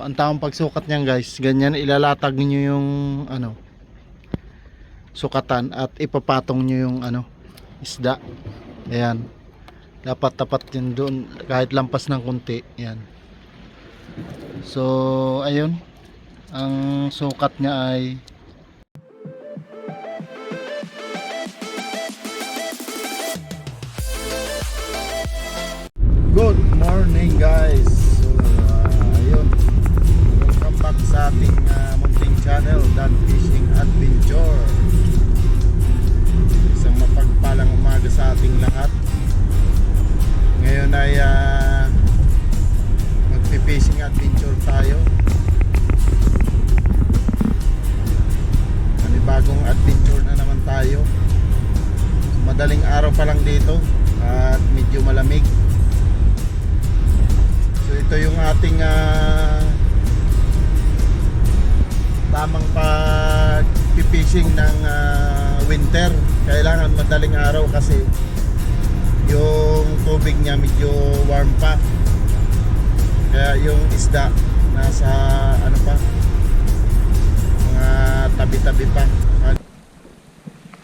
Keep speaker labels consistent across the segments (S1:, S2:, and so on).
S1: ang tamang pagsukat niyan guys, ganyan ilalatag niyo yung ano sukatan at ipapatong niyo yung ano isda. Ayan. Dapat tapat yun doon kahit lampas ng kunti. Ayan. So, ayun. Ang sukat niya ay Good morning guys. Ating uh, munting channel, Dan Fishing Adventure. Isang mapagpalang umaga sa ating lahat. Ngayon ay uh, magpi-fishing adventure tayo. Panibagong adventure na naman tayo. Madaling araw pa lang dito at medyo malamig. So ito yung ating ah, tamang pag-fishing ng ah, winter. Kailangan madaling araw kasi yung tubig niya medyo warm pa. Kaya yung isda nasa ano pa mga tabi-tabi pa.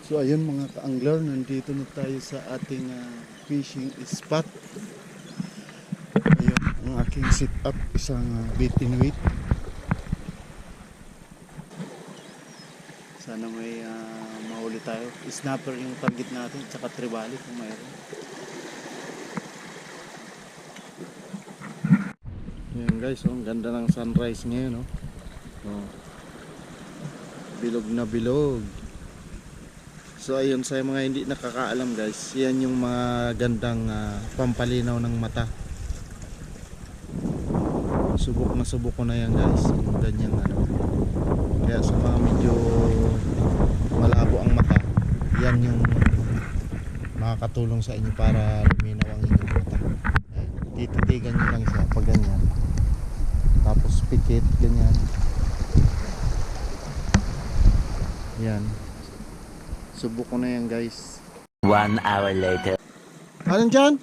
S1: So ayun mga ka-angler, nandito na tayo sa ating ah, fishing spot. Ayun, ang aking sit up isang uh, bait in weight. Sana may ah, mahuli tayo. Snapper yung target natin, tsaka tribali kung mayroon. Yan guys, oh, ang ganda ng sunrise ngayon. Oh. Oh. Bilog na bilog. So ayun sa mga hindi nakakaalam guys, yan yung mga gandang ah, pampalinaw ng mata subok na subok ko na yan guys yung ganyang ano kaya sa mga medyo malabo ang mata yan yung makakatulong sa inyo para luminaw ang inyong mata Ayan. tititigan nyo lang siya pag ganyan tapos pikit ganyan yan subok ko na yan guys
S2: One hour later.
S1: Anong dyan?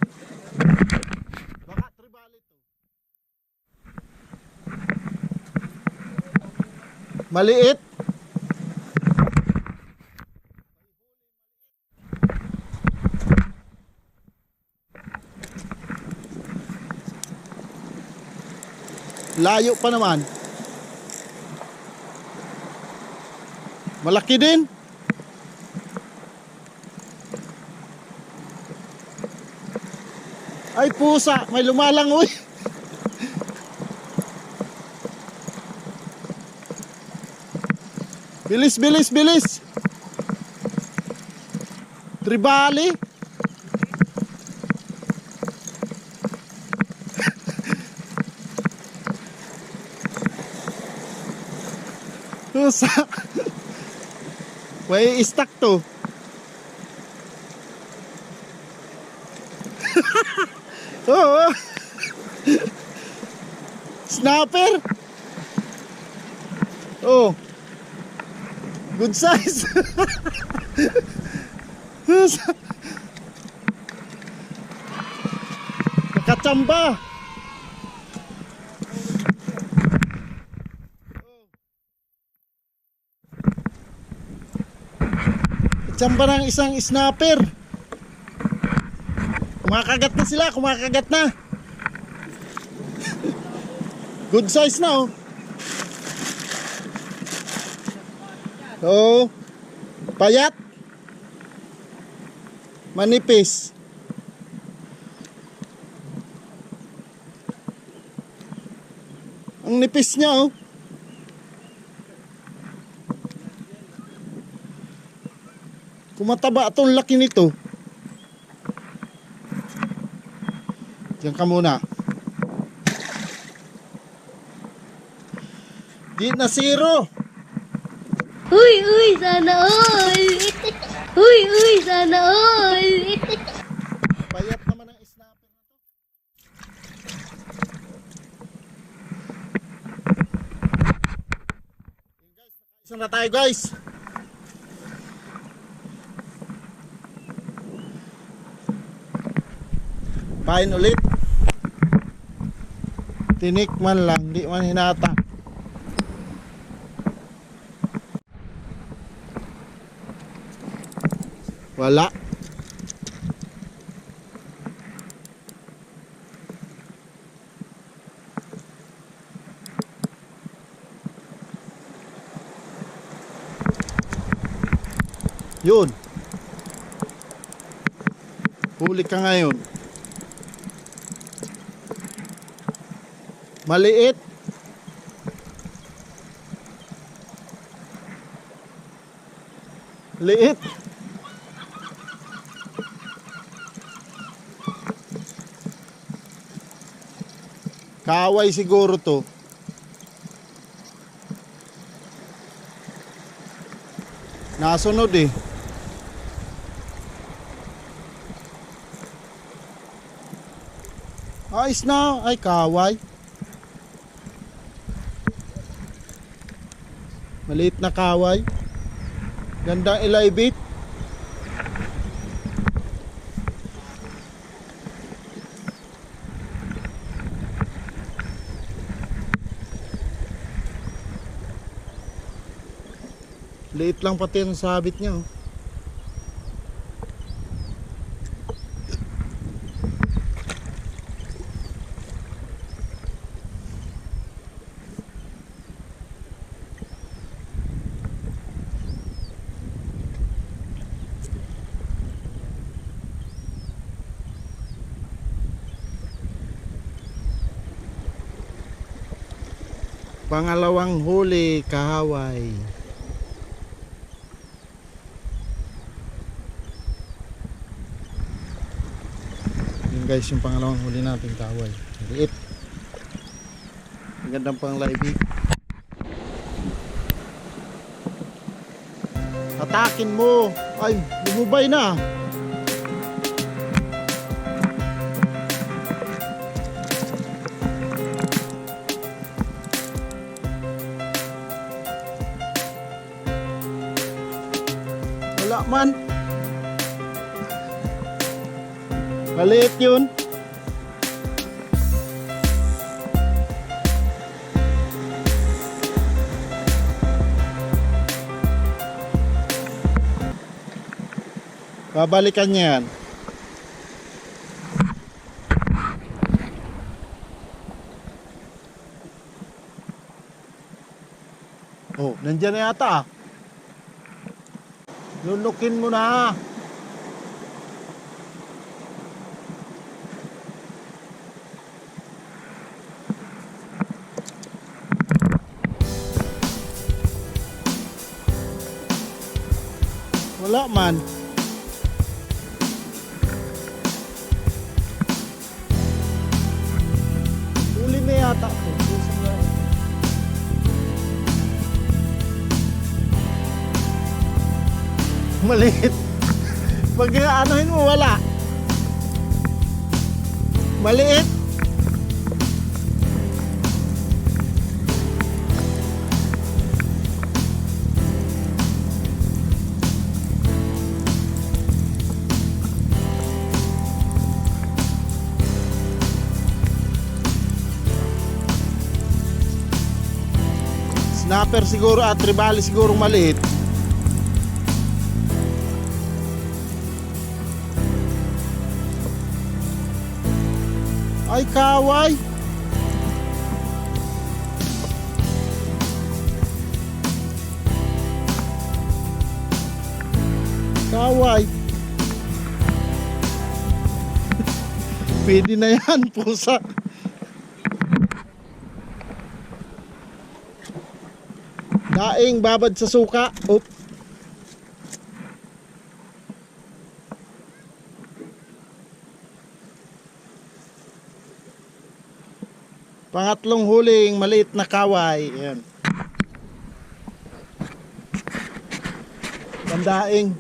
S1: Maliit? Layo pa naman. Malaki din. Ay pusa, may lumalangoy. bilis, bilis, bilis. Tribali. Pusa. May istak to. Oo. Snapper. Oh. Good size. Nakachamba. Chamba ng isang snapper. Kumakagat na sila, kumakagat na. Good size na oh. Oh. Payat. Manipis. Ang nipis niya oh. Kumataba itong laki nito. Diyan ka muna. Di na zero.
S3: Uy, uy, sana all! Uy, uy, sana all!
S1: Payat naman ang snapper na to. Isa na tayo guys. Pain ulit. Tinikman lang, di man hinata. Wala. Yun. Huli ka ngayon. Maliit. Liit. Kaaway siguro to. Nasunod eh. Ayos na. Ay, kaway. Maliit na kaway. Gandang ilaybit. Liit lang pati ang sabit niya. Oh. Pangalawang huli, kahaway. Yun guys, yung pangalawang huli nating kaway. Liit. Ang gandang pang live Atakin mo. Ay, lumubay na. Man. Maliit yun. Babalikan niya yan. Oh, nandiyan na yata. ah. Lunukin mo na. Wala man. Uli na yata to. Maliit. Pag anuhin mo, wala. Maliit. Snapper siguro at tribali siguro maliit. Ay, kaway. Kaway. Pwede na yan, pusa. Daing babad sa suka. Oop. Pangatlong huling maliit na kaway. Ayan. Bandaing.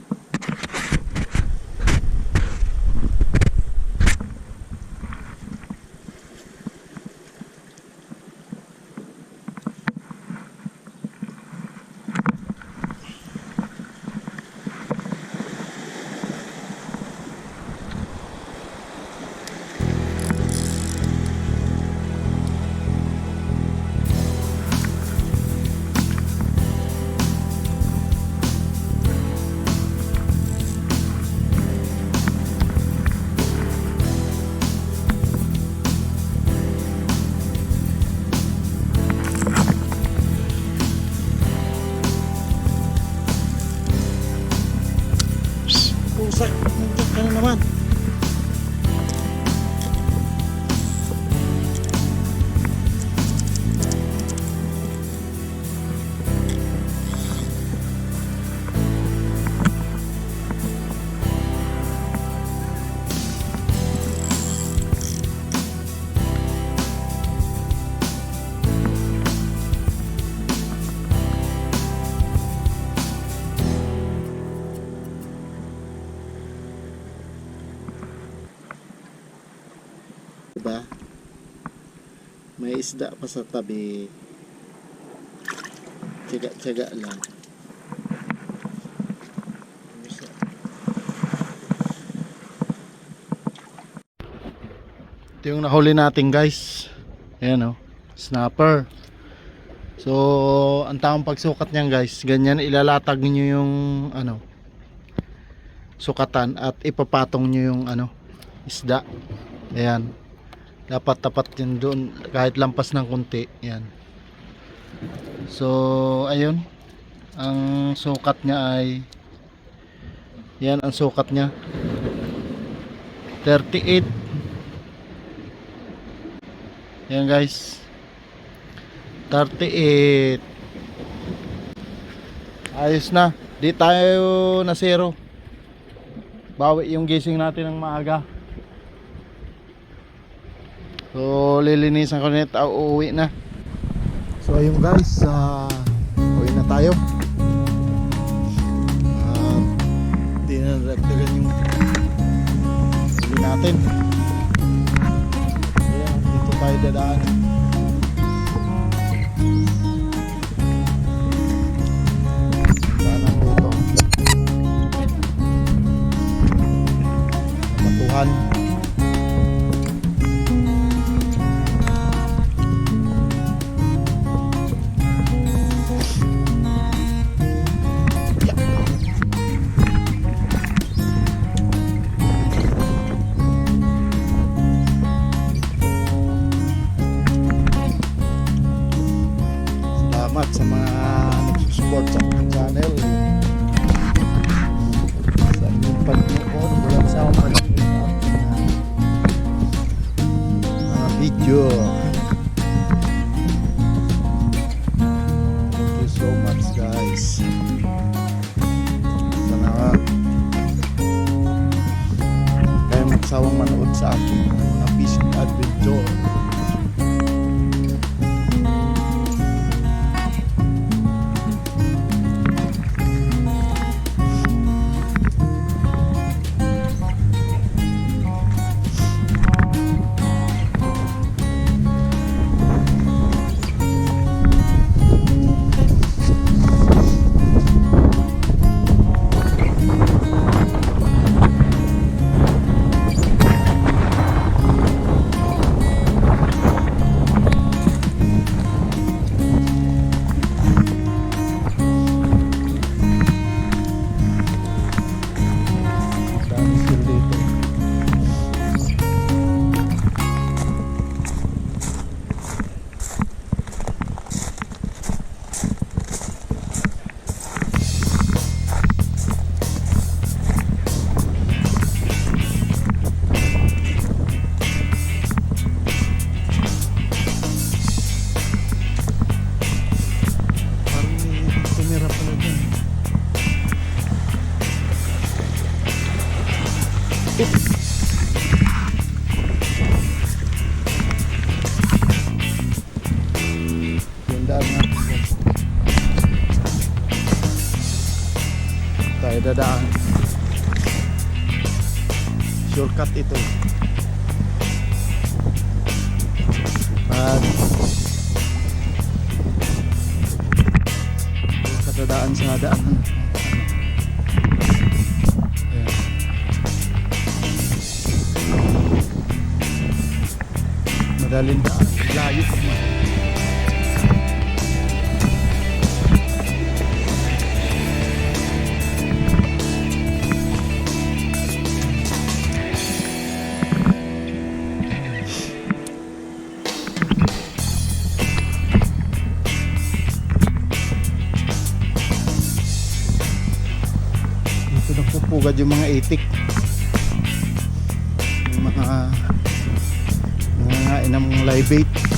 S1: sir. Isda pa sa tabi. Tiyaga-tiyaga lang. Ito yung nahuli natin guys. Ayan o. Snapper. So, ang tamang pagsukat niyan guys, ganyan ilalatag niyo yung ano sukatan at ipapatong niyo yung ano isda. Ayan. Dapat tapat yun doon kahit lampas ng kunti. Ayan. So, ayun. Ang sukat niya ay yan ang sukat niya. 38 Yan guys. 38. Ayos na. Di tayo na zero. Bawi yung gising natin ng maaga. So, lilinisan ko nito. Ah, uuwi na. So, ayun guys. ah uwi na tayo. Ah, na nagdagan yung huli natin. Ayan, dito tayo dadaan. Yung daan natin guys. Tayo dadaan. Shortcut ito. Madaling daan. Layo pa man. Dito nagpupugad yung mga itik. Yung mga yung mga